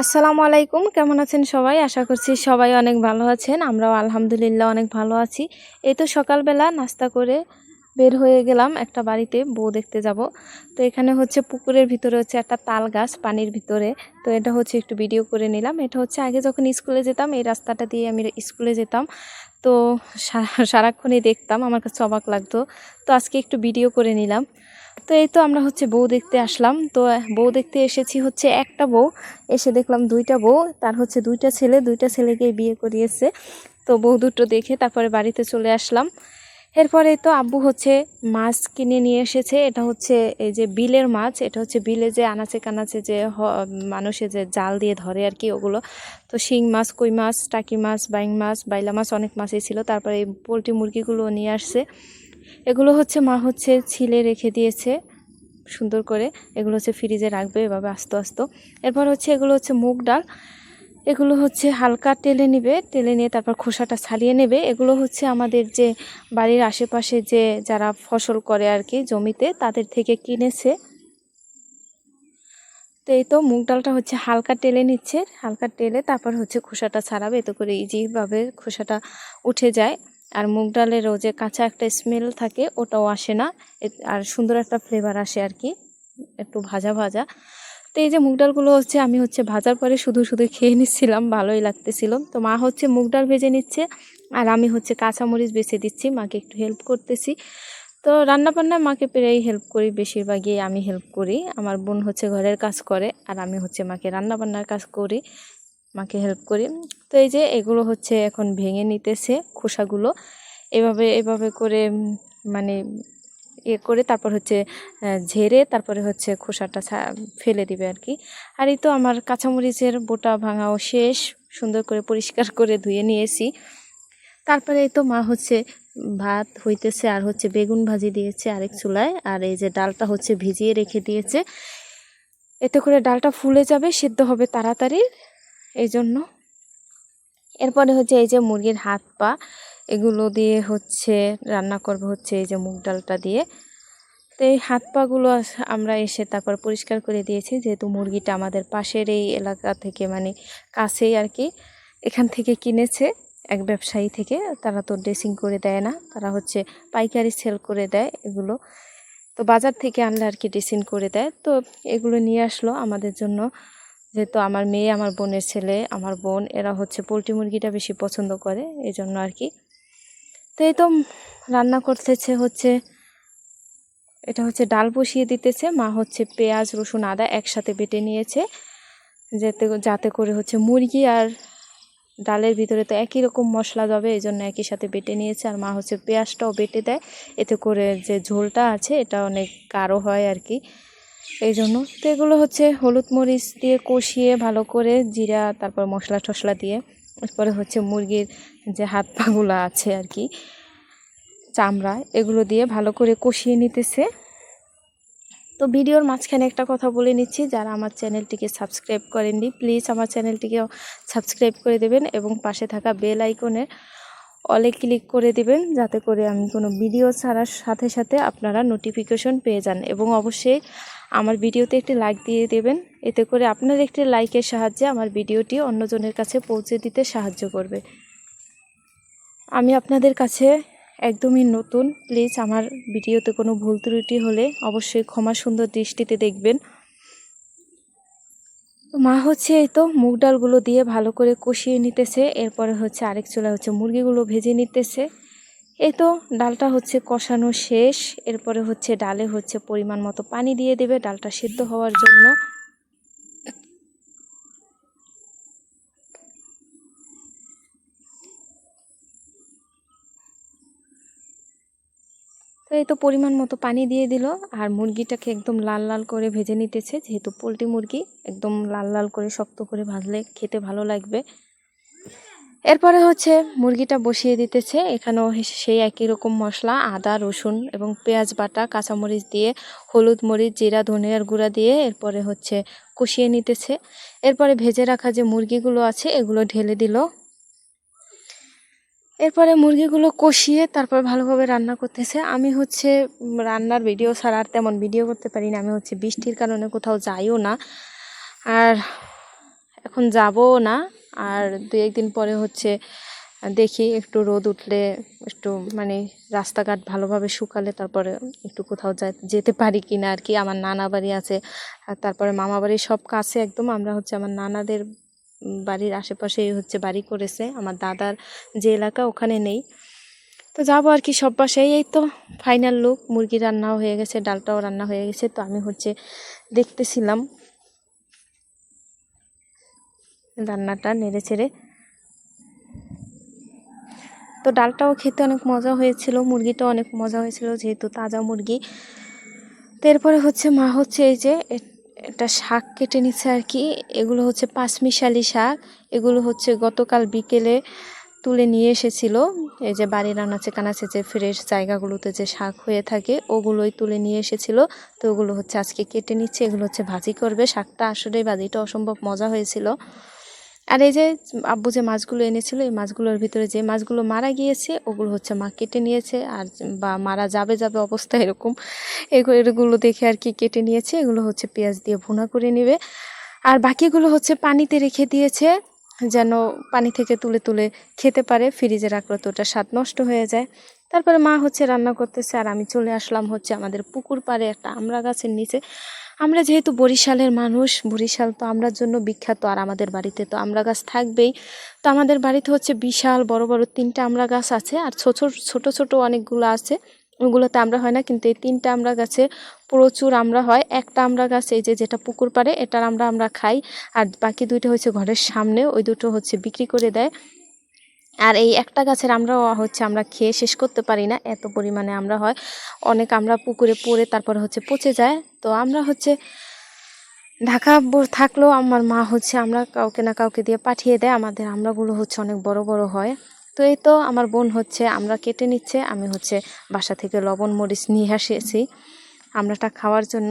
আসসালামু আলাইকুম, কেমন আছেন সবাই? আশা করছি সবাই অনেক ভালো আছেন। আমরাও আলহামদুলিল্লাহ অনেক ভালো আছি। এই তো সকালবেলা নাস্তা করে বের হয়ে গেলাম একটা বাড়িতে, বউ দেখতে যাব। তো এখানে হচ্ছে পুকুরের ভিতরে হচ্ছে একটা তাল গাছ পানির ভিতরে। তো এটা হচ্ছে একটু ভিডিও করে নিলাম। এটা হচ্ছে আগে যখন স্কুলে যেতাম, এই রাস্তাটা দিয়ে আমি স্কুলে যেতাম। তো সারাক্ষণই দেখতাম, আমার কাছে অবাক লাগতো। তো আজকে একটু ভিডিও করে নিলাম। তো এই তো আমরা হচ্ছে বউ দেখতে আসলাম। তো বউ দেখতে এসেছি হচ্ছে একটা বউ। এসে দেখলাম দুইটা বউ, তার হচ্ছে দুইটা ছেলে। দুইটা ছেলেকে বিয়ে করিয়েছে। তো বউ দুটো দেখে তারপরে বাড়িতে চলে আসলাম। এরপরে তো আব্বু হচ্ছে মাছ কিনে নিয়ে এসেছে। এটা হচ্ছে এই যে বিলের মাছ, এটা হচ্ছে বিলে যে আনাচে কানাচে যে মানুষে যে জাল দিয়ে ধরে আর কি ওগুলো। তো শিং মাছ, কই মাছ, টাকি মাছ, বাইং মাছ, বাইলা মাছ অনেক মাছই ছিল। তারপরে এই পোলট্রি মুরগিগুলো নিয়ে আসছে। এগুলো হচ্ছে মা হচ্ছে ছিলে রেখে দিয়েছে সুন্দর করে। এগুলো হচ্ছে ফ্রিজে রাখবে এভাবে আস্তে আস্তে। এরপর হচ্ছে এগুলো হচ্ছে মুগ ডাল। এগুলো হচ্ছে হালকা টেলে নেবে, টেলে নিয়ে তারপর খোসাটা ছাড়িয়ে নেবে। এগুলো হচ্ছে আমাদের যে বাড়ির আশেপাশে যে যারা ফসল করে আর কি জমিতে, তাদের থেকে কিনেছে। তো এই তো মুগ ডালটা হচ্ছে হালকা টেলে নিচ্ছে, হালকা টেলে তারপর হচ্ছে খোসাটা ছাড়াবে, এতে করে ইজিভাবে খোসাটা উঠে যায়। আর মুগ ডালেরও যে কাঁচা একটা স্মেল থাকে, ওটাও আসে না। আর সুন্দর একটা ফ্লেভার আসে আর কি, একটু ভাজা ভাজা। তো এই যে মুগ ডালগুলো হচ্ছে, আমি হচ্ছে ভাজার পরে শুধু শুধু খেয়ে নিচ্ছিলাম, ভালোই লাগতেছিল। তো মা হচ্ছে মুগ ডাল ভেজে নিচ্ছে, আর আমি হচ্ছে কাঁচামরিচ বেছে দিচ্ছি, মাকে একটু হেল্প করতেছি। তো রান্না বান্নায় মাকে প্রায়ই হেল্প করি, বেশিরভাগই আমি হেল্প করি। আমার বোন হচ্ছে ঘরের কাজ করে, আর আমি হচ্ছে মাকে রান্নাবান্নার কাজ করি, মাকে হেল্প করি। তো এই যে এগুলো হচ্ছে এখন ভেঙে নিতেছে খোসাগুলো। এভাবে এভাবে করে মানে ইয়ে করে তারপর হচ্ছে ঝেড়ে তারপরে হচ্ছে খোসাটা ফেলে দিবে আর কি। আর এই তো আমার কাঁচামরিচের বোটা ভাঙাও শেষ, সুন্দর করে পরিষ্কার করে ধুয়ে নিয়েছি। তারপরে এই তো মা হচ্ছে ভাত হইতেছে আর হচ্ছে বেগুন ভাজি দিয়েছে আরেক চুলায়, আর এই যে ডালটা হচ্ছে ভিজিয়ে রেখে দিয়েছে। এতে করে ডালটা ফুলে যাবে, সিদ্ধ হবে তাড়াতাড়ি, এই জন্য। এরপরে হচ্ছে এই যে মুরগির হাত পা এগুলো দিয়ে হচ্ছে রান্না করব হচ্ছে এই যে মুগ ডালটা দিয়ে। তো এই হাত পাগুলো আমরা এসে তারপর পরিষ্কার করে দিয়েছি, যেহেতু মুরগিটা আমাদের পাশের এই এলাকা থেকে মানে কাছেই আর কি, এখান থেকে কিনেছে এক ব্যবসায়ী থেকে। তারা তো ড্রেসিং করে দেয় না, তারা হচ্ছে পাইকারি সেল করে দেয় এগুলো। তো বাজার থেকে আনলে আর কি ড্রেসিং করে দেয়। তো এগুলো নিয়ে আসলো আমাদের জন্য, যেহেতু আমার মেয়ে, আমার বোনের ছেলে, আমার বোন, এরা হচ্ছে পোলট্রি মুরগিটা বেশি পছন্দ করে এই জন্য আর কি তো এই তো রান্না করতেছে হচ্ছে, এটা হচ্ছে ডাল বসিয়ে দিতেছে, মা হচ্ছে পেঁয়াজ, রসুন, আদা একসাথে বেটে নিয়েছে, যাতে যাতে করে হচ্ছে মুরগি আর ডালের ভিতরে তো একই রকম মশলা যাবে এই জন্য একই সাথে বেটে নিয়েছে, আর মা হচ্ছে পেঁয়াজটাও বেটে দেয়, এতে করে যে ঝোলটা আছে এটা অনেক গাঢ় হয় আর কি। এই জন্য তো এগুলো হচ্ছে হলুদ মরিচ দিয়ে কষিয়ে ভালো করে জিরা, তারপর মশলা টশলা দিয়ে এরপরে হচ্ছে মুরগির যে হাত পাগুলো আছে আর কি, চামড়া, এগুলো দিয়ে ভালো করে কষিয়ে নিতেছে। তো ভিডিওর মাঝখানে একটা কথা বলে নিচ্ছি, যারা আমার চ্যানেলটিকে সাবস্ক্রাইব করেননি, প্লিজ আমার চ্যানেলটিকে সাবস্ক্রাইব করে দেবেন এবং পাশে থাকা বেল আইকনে অলে ক্লিক করে দিবেন, যাতে করে আমি কোনো ভিডিও ছাড়ার সাথে সাথে আপনারা নোটিফিকেশন পেয়ে যান। এবং অবশ্যই আমার ভিডিওতে একটি লাইক দিয়ে দেবেন। এতে করে আপনার একটি লাইকের সাহায্যে আমার ভিডিওটি অন্যজনের কাছে পৌঁছে দিতে সাহায্য করবে। আমি আপনাদের কাছে একদমই নতুন। প্লিজ আমার ভিডিওতে কোনো ভুল ত্রুটি হলে অবশ্যই ক্ষমা সুন্দর দৃষ্টিতে দেখবেন। মা হচ্ছে এই তো মুগ ডালগুলো দিয়ে ভালো করে কষিয়ে নিতেছে, এরপরে হচ্ছে আরেক চুলা হচ্ছে মুরগিগুলো ভেজে নিতেছে। এই তো ডালটা হচ্ছে কষানো শেষ, এরপরে হচ্ছে ডালে হচ্ছে পরিমাণ মতো পানি দিয়ে দেবে, ডালটা সিদ্ধ হওয়ার জন্য। তো এই তো পরিমাণ মতো পানি দিয়ে দিল, আর মুরগিটাকে একদম লাল লাল করে ভেজে নিতেছে। যেহেতু পোলট্রি মুরগি, একদম লাল লাল করে শক্ত করে ভাজলে খেতে ভালো লাগবে। এরপরে হচ্ছে মুরগিটা বসিয়ে দিতেছে। এখানেও সেই একই রকম মশলা, আদা, রসুন এবং পেঁয়াজ বাটা, কাঁচামরিচ দিয়ে, হলুদ মরিচ, জিরা, ধনিয়ার গুঁড়া দিয়ে এরপরে হচ্ছে কষিয়ে নিতেছে। এরপরে ভেজে রাখা যে মুরগিগুলো আছে, এগুলো ঢেলে দিল। এরপরে মুরগিগুলো কষিয়ে তারপর ভালোভাবে রান্না করতেছে। আমি হচ্ছে রান্নার ভিডিও ছাড়া আর তেমন ভিডিও করতে পারি না। আমি হচ্ছে বৃষ্টির কারণে কোথাও যাইও না। আর এখন যাবও না। আর দু একদিন পরে হচ্ছে দেখি একটু রোদ উঠলে একটু মানে রাস্তাঘাট ভালোভাবে শুকালে তারপরে একটু কোথাও যেতে পারি কি না আর কি। আমার নানা বাড়ি আছে। আর তারপরে মামা বাড়ি সব কাছে একদম। আমরা হচ্ছে আমার নানাদের বাড়ির আশেপাশেই হচ্ছে বাড়ি করেছে। আমার দাদার যে এলাকা ওখানে নেই। তো যাব আর কি সব বাসায় এই তো ফাইনাল লুক মুরগি রান্নাও হয়ে গেছে, ডালটাও রান্না হয়ে গেছে। তো আমি হচ্ছে দেখতেছিলাম। রান্নাটা নেড়ে চেড়ে। তো ডালটাও খেতে অনেক মজা হয়েছিল, মুরগিটাও অনেক মজা হয়েছিল, যেহেতু তাজা মুরগি। তো এরপরে হচ্ছে মা হচ্ছে এই যে এ- এটা শাক কেটে নিচ্ছে আর কি এগুলো হচ্ছে পাঁচমিশালি শাক। এগুলো হচ্ছে গতকাল বিকেলে তুলে নিয়ে এসেছিল। এই যে বাড়ির আনাচে কানাচে যে ফ্রেশ জায়গাগুলোতে যে শাক হয়ে থাকে, ওগুলোই তুলে নিয়ে এসেছিল। তো ওগুলো হচ্ছে আজকে কেটে নিচ্ছে। এগুলো হচ্ছে ভাজি করবে। শাকটা আসলে বাজিটা অসম্ভব মজা হয়েছিল। আর এই যে আব্বু যে মাছগুলো এনেছিল, এই মাছগুলোর ভিতরে যে মাছগুলো মারা গিয়েছে, ওগুলো হচ্ছে মা কেটে নিয়েছে। আর বা মারা যাবে যাবে অবস্থা এরকম। এগুলো দেখে আর কি কেটে নিয়েছে। এগুলো হচ্ছে পেঁয়াজ দিয়ে ভুনা করে নেবে। আর বাকিগুলো হচ্ছে পানিতে রেখে দিয়েছে, যেন পানি থেকে তুলে তুলে খেতে পারে। ফ্রিজে রাখলে তো ওটা স্বাদ নষ্ট হয়ে যায়। তারপরে মা হচ্ছে রান্না করতেছে, আর আমি চলে আসলাম হচ্ছে আমাদের পুকুর পাড়ে একটা আমড়া গাছের নিচে। আমরা যেহেতু বরিশালের মানুষ, বরিশাল তো আমরার জন্য বিখ্যাত, আর আমাদের বাড়িতে তো আমরা গাছ থাকবেই। তো আমাদের বাড়িতে হচ্ছে বিশাল বড় বড় তিনটা আমড়া গাছ আছে, আর ছোট ছোট ছোট অনেকগুলো আছে। ওগুলোতে আমরা হয় না, কিন্তু এই তিনটা আমড়া গাছে প্রচুর আমরা হয়। একটা আমড়া গাছ, এই যে যেটা পুকুর পাড়ে, এটার আমরা আমরা খাই। আর বাকি দুইটা হচ্ছে ঘরের সামনে, ওই দুটো হচ্ছে বিক্রি করে দেয়। আর এই একটা গাছের আমরা হচ্ছে আমরা খেয়ে শেষ করতে পারি না, এত পরিমাণে আমরা হয়। অনেক আমরা পুকুরে পড়ে তারপরে হচ্ছে পচে যায়। তো আমরা হচ্ছে ঢাকা থাকলেও আমার মা হচ্ছে আমরা কাউকে না কাউকে দিয়ে পাঠিয়ে দেয়, আমাদের আমরাগুলো হচ্ছে অনেক বড় বড় হয়। তো এই তো আমার বোন হচ্ছে আমরা কেটে নিচ্ছে, আমি হচ্ছে বাসা থেকে লবণ মরিচ নিয়ে আসিয়েছি আমরাটা খাওয়ার জন্য।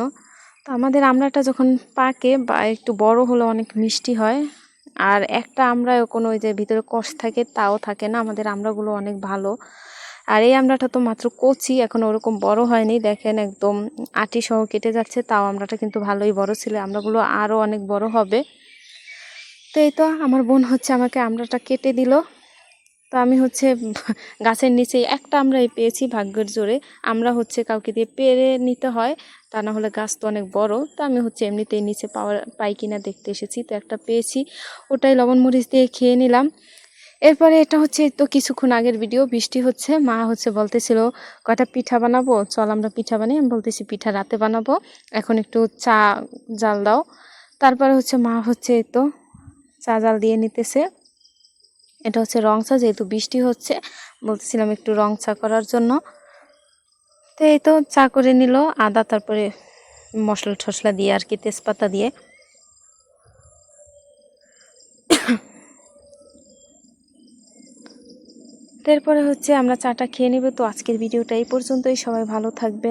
তো আমাদের আমরাটা যখন পাকে বা একটু বড় হলে অনেক মিষ্টি হয়। আর একটা আমরা কোনো ওই যে ভিতরে কষ থাকে, তাও থাকে না। আমাদের আমরাগুলো অনেক ভালো। আর এই আমরাটা তো মাত্র কচি, এখন ওরকম বড় হয়নি। দেখেন একদম আটি সহ কেটে যাচ্ছে, তাও আমরাটা কিন্তু ভালোই বড় ছিল। আমড়াগুলো আরও অনেক বড় হবে। তো এই তো আমার বোন হচ্ছে আমাকে আমরাটা কেটে দিল। তো আমি হচ্ছে গাছের নিচে একটা আমরাই পেয়েছি ভাগ্যের জোরে। আমরা হচ্ছে কাউকে দিয়ে পেরে নিতে হয়, তা না হলে গাছ তো অনেক বড়। তো আমি হচ্ছে এমনিতেই নিচে পাওয়ার পাই কিনা দেখতে এসেছি, তো একটা পেয়েছি। ওটাই লবণ মরিচ দিয়ে খেয়ে নিলাম। এরপরে এটা হচ্ছে তো কিছুক্ষণ আগের ভিডিও, বৃষ্টি হচ্ছে, মা হচ্ছে বলতেছিল, কয়টা পিঠা বানাবো? চল আমরা পিঠা বানাই আমি বলতেছি, পিঠা রাতে বানাবো, এখন একটু চা জাল দাও। তারপরে হচ্ছে মা হচ্ছে তো চা জাল দিয়ে নিতেছে। এটা হচ্ছে রং চা যেহেতু বৃষ্টি হচ্ছে, বলতেছিলাম একটু রং চা করার জন্য। তো এই তো চা করে নিল, আদা, তারপরে মশলা টশলা দিয়ে আর কি, তেজপাতা দিয়ে। তারপরে হচ্ছে আমরা চাটা খেয়ে নেব। তো আজকের ভিডিওটা এই পর্যন্তই। সবাই ভালো থাকবে